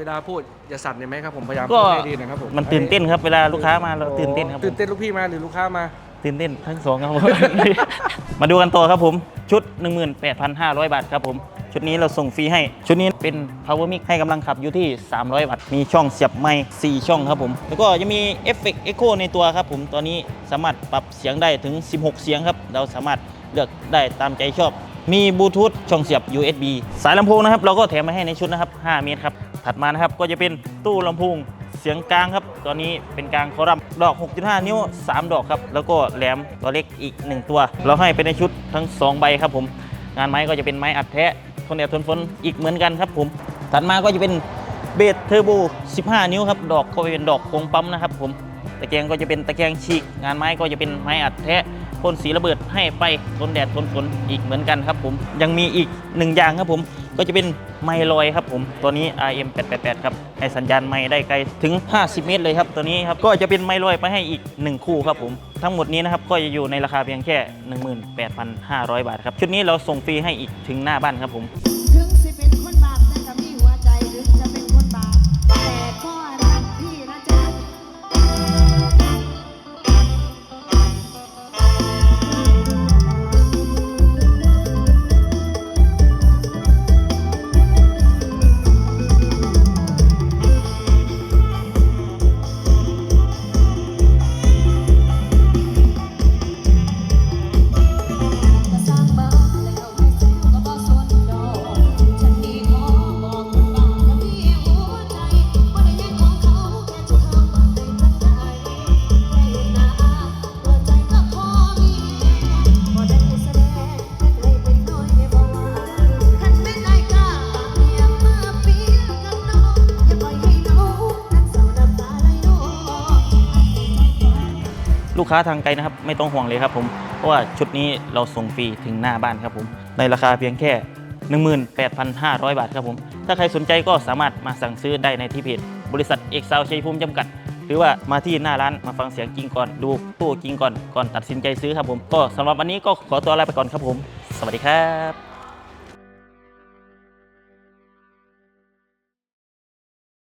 เวลาพูดอย่าสั่นได้ไหมครับผมพยายามก็พูดให้ดีนะครับผมมันตื่นเต้นครับเวลาลูกค้ามาเราตื่นเต้นครับผมตื่นเต้นลูกพี่มาหรือลูกค้ามาตื่นเต้นทั้งสองครับผม มาดูกันต่อครับผม ชุด 18,500 บาทครับผม ชุดนี้เราส่งฟรีให้ ชุดนี้เป็น power mic ให้กำลังขับอยู่ที่ 300 วัตต์ มีช่องเสียบไมค์4ช่องครับผม แล้วก็จะมีเอฟเฟกต์เอ็กโคในตัวครับผมตัวนี้สามารถปรับเสียงได้ถึง 16 เสียงครับ เราสามารถเลือกได้ตามใจชอบ มีบลูทูธช่องเสียบ USB สายลำโพงนะครับ เราก็แถมมาให้ในชุดนะครับ 5 เมตรครับ ถัดมานะครับก็จะเป็นตู้ลำโพงเสียงกลางครับตัวนี้เป็นกลางคอรัมน์ดอก 6.5 นิ้ว 3 ดอกครับ แล้วก็แหลมตัวเล็กอีก 1 ตัว เราให้เป็นในชุดทั้ง 2 ใบครับผม งานไม้ก็จะเป็นไม้อัดแท้ทนแดดทนฝนอีกเหมือนกันครับผม ถัดมาก็จะเป็นเบสเทอร์โบ 15 นิ้วครับ ดอกก็เป็นดอกโครงปั๊มนะครับผม ตะแกรงก็จะเป็นตะแกรงฉีก งานไม้ก็จะเป็นไม้อัดแท้พ่นสีระเบิดให้ไปทนแดดทนฝนอีกเหมือนกันครับผม ยังมีอีกหนึ่งอย่างครับผม ก็จะเป็นไม้ลอยครับผมตัวนี้ RM 888ครับให้สัญญาณไม้ได้ไกลถึง 50 เมตรเลยครับตัวนี้ครับก็จะเป็นไม้ลอยไปให้อีก 1 คู่ครับผมทั้งหมดนี้นะครับก็จะอยู่ในราคาเพียงแค่ 18,500 บาทครับชุดนี้เราส่งฟรีให้อีกถึงหน้าบ้านครับผม ลูกค้าทางไกลนะครับ ไม่ต้องห่วงเลยครับผมเพราะว่าชุดนี้เราส่งฟรีถึงหน้าบ้านครับผม ในราคาเพียงแค่ 18,500 บาทครับผม ถ้าใครสนใจก็สามารถมาสั่งซื้อได้ในที่เพจบริษัทเอกซาวชัยภูมิจำกัด หรือว่ามาที่หน้าร้านมาฟังเสียงจริงก่อนดูตู้จริงก่อนก่อนตัดสินใจซื้อครับผม ก็สำหรับวันนี้ก็ขอตัวลาไปก่อนครับผม สวัสดีครับ